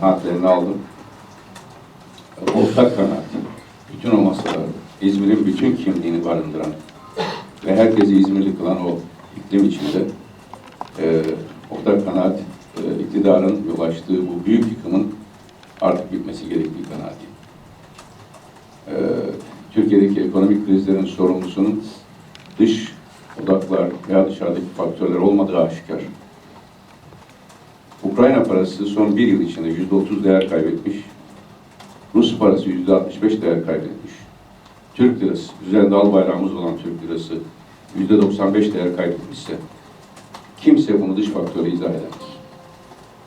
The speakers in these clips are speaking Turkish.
kanaatlerini aldım. Ortak kanaat, bütün o masalarda İzmir'in bütün kimliğini barındıran ve herkesi İzmirli kılan o iklim içinde e, ortak kanaat e, iktidarın yol açtığı bu büyük yıkımın artık bitmesi gerektiği kanaati. E, Türkiye'deki ekonomik krizlerin sorumlusunun dış odaklar veya dışarıdaki faktörler olmadığı aşikar. Ukrayna parası son bir yıl içinde yüzde otuz değer kaybetmiş. Rus parası yüzde altmış beş değer kaybetmiş. Türk lirası, üzerinde al bayrağımız olan Türk lirası yüzde doksan beş değer kaybetmişse kimse bunu dış faktörü izah edemez.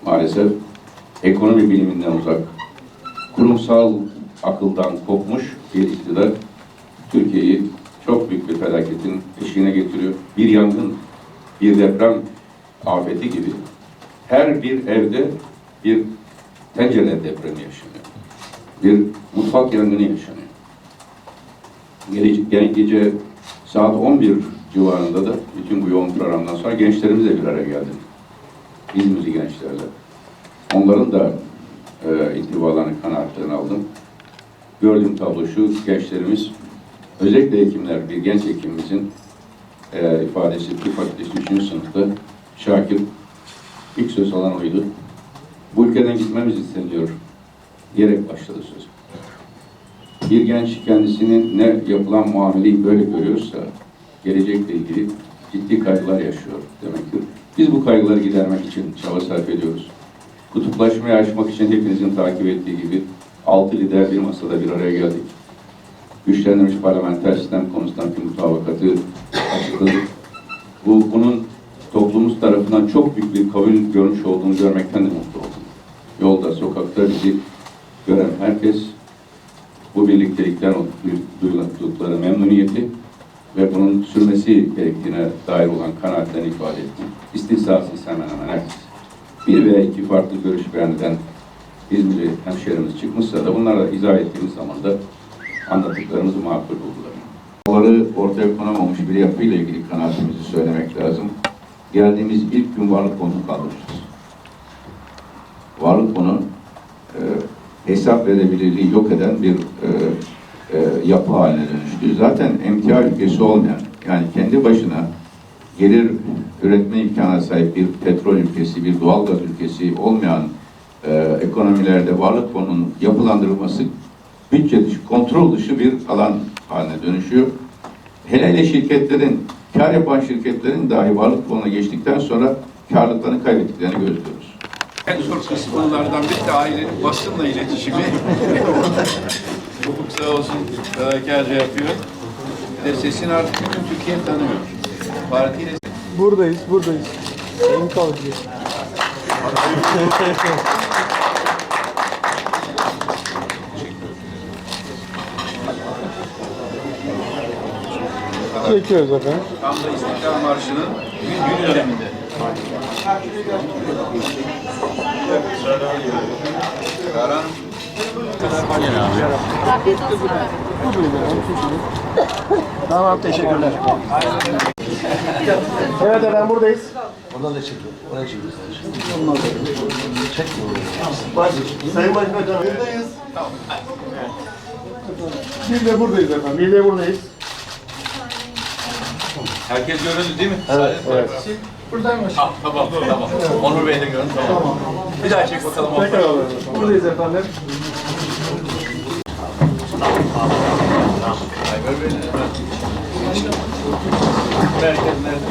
Maalesef ekonomi biliminden uzak, kurumsal akıldan kopmuş bir iktidar Türkiye'yi çok büyük bir felaketin eşiğine getiriyor. Bir yangın, bir deprem afeti gibi her bir evde bir tencere depremi yaşanıyor. Bir mutfak yangını yaşanıyor. Gece, gece, gece saat 11 civarında da bütün bu yoğun programdan sonra gençlerimizle bir araya geldim. İzmirli gençlerle. Onların da e, intibalarını, kanaatlerini aldım. Gördüğüm tablo şu, gençlerimiz, özellikle hekimler, bir genç hekimimizin e, ifadesi, tıp fakültesi 3. sınıfta Şakir ilk söz alan oydu. Bu ülkeden gitmemiz isteniyor diyerek başladı söz. Bir genç kendisinin ne yapılan muameleyi böyle görüyorsa gelecekle ilgili ciddi kaygılar yaşıyor demektir. Biz bu kaygıları gidermek için çaba sarf ediyoruz. Kutuplaşmayı aşmak için hepinizin takip ettiği gibi altı lider bir masada bir araya geldik. Güçlendirilmiş parlamenter sistem konusundaki mutabakatı açıkladık. Bu, bunun toplumumuz tarafından çok büyük bir kabul görmüş olduğunu görmekten de mutlu oldum. Yolda, sokakta bizi gören herkes bu birliktelikten duydukları memnuniyeti ve bunun sürmesi gerektiğine dair olan kanaatlerini ifade etti. İstisnasız hemen hemen herkes. Bir veya iki farklı görüş beyan eden İzmirli hemşehrimiz çıkmışsa da bunlara izah ettiğimiz zaman da anlattıklarımızı makul buldular. Onları ortaya konamamış bir yapıyla ilgili kanaatimizi söylemek lazım. Geldiğimiz ilk gün varlık fonunu kaldıracağız. Varlık fonu e, hesap edebilirliği yok eden bir e, e, yapı haline dönüştü. Zaten emtia ülkesi olmayan, yani kendi başına gelir üretme imkanına sahip bir petrol ülkesi, bir doğalgaz ülkesi olmayan e, ekonomilerde varlık fonunun yapılandırılması bütçe dışı, kontrol dışı bir alan haline dönüşüyor. Hele hele şirketlerin, kar yapan şirketlerin dahi varlık fonuna geçtikten sonra karlılıklarını kaybettiklerini gözlüyoruz. En zor kısımlardan biri de ailenin basınla iletişimi. Ufuk sağ olsun fedakarca yapıyor. Bir de sesini artık bütün Türkiye tanıyor. Partiyle Buradayız, buradayız. Sayın Kavcı. Çekiyoruz efendim. tam da İstiklal Marşı'nın gün, gün döneminde. Karan Tamam, teşekkürler. Evet efendim buradayız. Oradan da çekiyor. Oraya çekiyor. Sayın Başbakanım buradayız. Bir de buradayız efendim. Bir de buradayız. Herkes göründü değil mi? Evet, evet. Buradaymış. Ah, tamam, tamam. Onur Bey de göründü. Tamam. Bir daha çek bakalım. Tekrar alalım. Buradayız efendim. Ayber Bey de Merkez nerede?